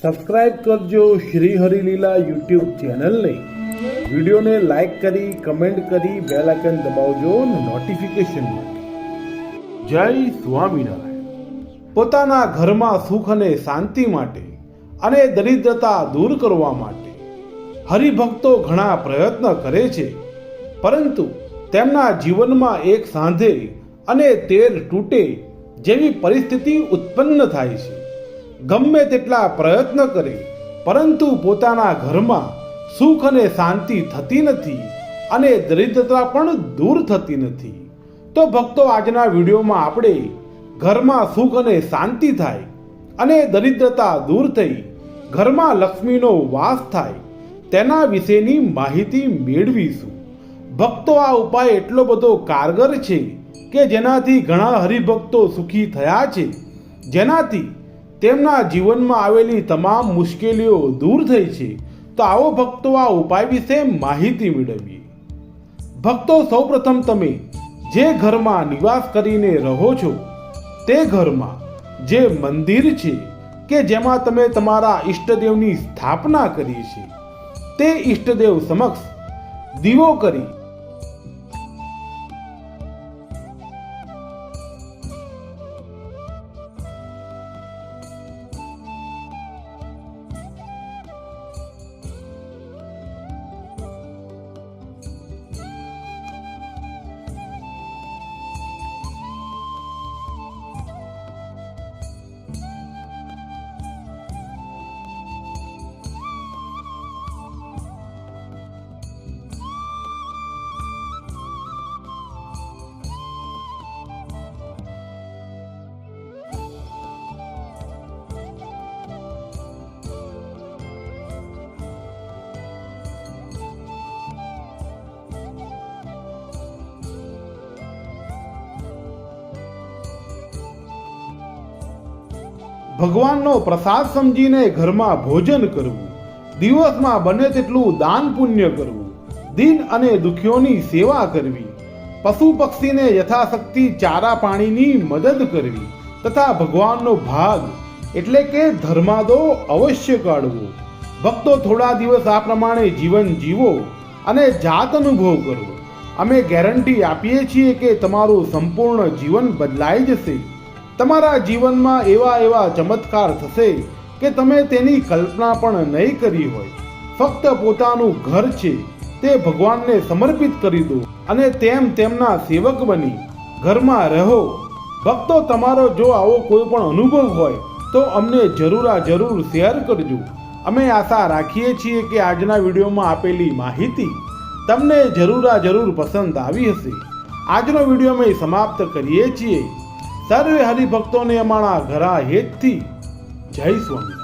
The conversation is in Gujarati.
સબસ્ક્રાઇબ કરજો શ્રી હરિલીલા યુટ્યુબ ચેનલને. વિડીયોને લાઇક કરી, કમેન્ટ કરી, બેલ આઇકન દબાવજો નોટિફિકેશન માટે. જય સ્વામિનારાયણ. પોતાના ઘરમાં સુખ અને શાંતિ માટે અને દરિદ્રતા દૂર કરવા માટે હરિભક્તો ઘણા પ્રયત્ન કરે છે, પરંતુ તેમના જીવનમાં એક સાંધે અને તેર તૂટે જેવી પરિસ્થિતિ ઉત્પન્ન થાય છે. ગમે તેટલા પ્રયત્ન કરે, પરંતુ પોતાના ઘરમાં સુખ અને શાંતિ થતી નથી અને દરિદ્રતા પણ દૂર થતી નથી. તો ભક્તો, આજના વિડીયોમાં આપણે ઘરમાં સુખ અને શાંતિ થાય અને દરિદ્રતા દૂર થઈ, ઘરમાં લક્ષ્મીનો વાસ થાય, તેના વિશેની માહિતી મેળવીશું. ભક્તો, આ ઉપાય એટલો બધો કારગર છે કે જેનાથી ઘણા હરિભક્તો સુખી થયા છે. જેનાથી તેમના જીવનમાં આવેલી તમામ મુશ્કેલીઓ દૂર થઈ છે, તો આવો ભક્તો આ ઉપાય વિશે માહિતી મેળવીએ. ભક્તો, સૌપ્રથમ તમે જે ઘરમાં નિવાસ કરીને રહો છો, તે ઘરમાં જે મંદિર છે, કે જેમાં તમે તમારા ઈષ્ટદેવની સ્થાપના કરી છે, તે ઈષ્ટદેવ સમક્ષ દીવો કરી ભગવાનનો પ્રસાદ સમજીને ઘરમાં ભોજન કરવું, દિવસમાં બને તેટલું દાન પુણ્ય કરવું, દિન અને દુખીઓની સેવા કરવી, પશુ પક્ષીને યથાશક્તિ ચારા પાણીની મદદ કરવી તથા ભગવાનનો ભાગ એટલે કે ધર્માદો અવશ્ય કાઢવો. ભક્તો થોડા દિવસ આ પ્રમાણે જીવન જીવો અને જાત અનુભવ કરવો અમે ગેરંટી આપીએ છીએ કે તમારું સંપૂર્ણ જીવન બદલાઈ જશે. તમારા જીવનમાં એવા એવા ચમત્કાર થશે કે તમે તેની કલ્પના પણ નહીં કરી હોય. ફક્ત પોતાનું ઘર છે, તે ભગવાનને સમર્પિત કરી દો અને તેમ તેમના સેવક બની. ઘરમાં રહો. ભક્તો તમારો જો આવો કોઈ પણ અનુભવ હોય, તો અમને જરૂર જરૂર શેર કરજો. અમે આશા રાખીએ છીએ કે આજના વિડીયોમાં આપેલી માહિતી તમને જરૂર જરૂર પસંદ આવી હશે. આજનો વીડિયો અમે સમાપ્ત કરીએ છીએ. સર્વે હરિભક્તોને અમારા ઘરા હેતથી જય સ્વામી.